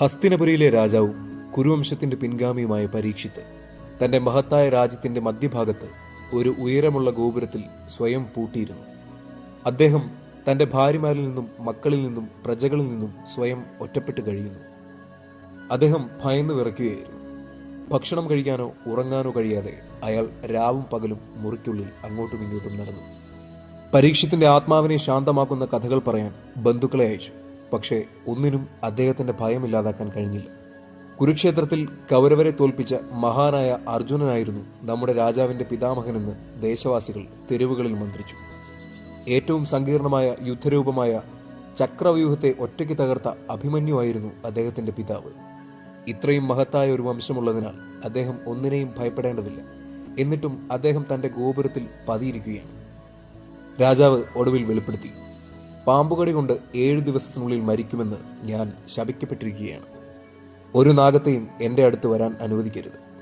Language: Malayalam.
ഹസ്തിനപുരിയിലെ രാജാവും കുരുവംശത്തിന്റെ പിൻഗാമിയുമായ പരീക്ഷിത്ത് തന്റെ മഹത്തായ രാജ്യത്തിന്റെ മധ്യഭാഗത്ത് ഒരു ഉയരമുള്ള ഗോപുരത്തിൽ സ്വയം പൂട്ടിയിരുന്നു. അദ്ദേഹം തന്റെ ഭാര്യമാരിൽ നിന്നും മക്കളിൽ നിന്നും പ്രജകളിൽ നിന്നും സ്വയം ഒറ്റപ്പെട്ട് കഴിയുന്നു. അദ്ദേഹം ഭയന്നു വിറയ്ക്കുകയായിരുന്നു. ഭക്ഷണം കഴിക്കാനോ ഉറങ്ങാനോ കഴിയാതെ അയാൾ രാവും പകലും മുറിക്കുള്ളിൽ അങ്ങോട്ടും ഇങ്ങോട്ടും നടന്നു. പരീക്ഷത്തിന്റെ ആത്മാവിനെ ശാന്തമാക്കുന്ന കഥകൾ പറയാൻ ബന്ധുക്കളെ അയച്ചു. പക്ഷേ ഒന്നിനും അദ്ദേഹത്തിന്റെ ഭയമില്ലാതാക്കാൻ കഴിഞ്ഞില്ല. കുരുക്ഷേത്രത്തിൽ കൗരവരെ തോൽപ്പിച്ച മഹാനായ അർജുനനായിരുന്നു നമ്മുടെ രാജാവിന്റെ പിതാമഹനെന്ന് ദേശവാസികൾ തെരുവുകളിൽ മന്ത്രിച്ചു. ഏറ്റവും സങ്കീർണമായ യുദ്ധരൂപമായ ചക്രവ്യൂഹത്തെ ഒറ്റയ്ക്ക് തകർത്ത അഭിമന്യുവായിരുന്നു അദ്ദേഹത്തിന്റെ പിതാവ്. ഇത്രയും മഹത്തായ ഒരു വംശമുള്ളതിനാൽ അദ്ദേഹം ഒന്നിനെയും ഭയപ്പെടേണ്ടതില്ല. എന്നിട്ടും അദ്ദേഹം തന്റെ ഗോപുരത്തിൽ പതിയിരിക്കുകയാണ്. രാജാവ് ഒടുവിൽ വെളിപ്പെടുത്തി. പാമ്പുകടി കൊണ്ട് ഏഴു ദിവസത്തിനുള്ളിൽ മരിക്കുമെന്ന് ഞാൻ ശപിക്കപ്പെട്ടിരിക്കുകയാണ്. ഒരു നാഗത്തെയും എന്റെ അടുത്ത് വരാൻ അനുവദിക്കരുത്.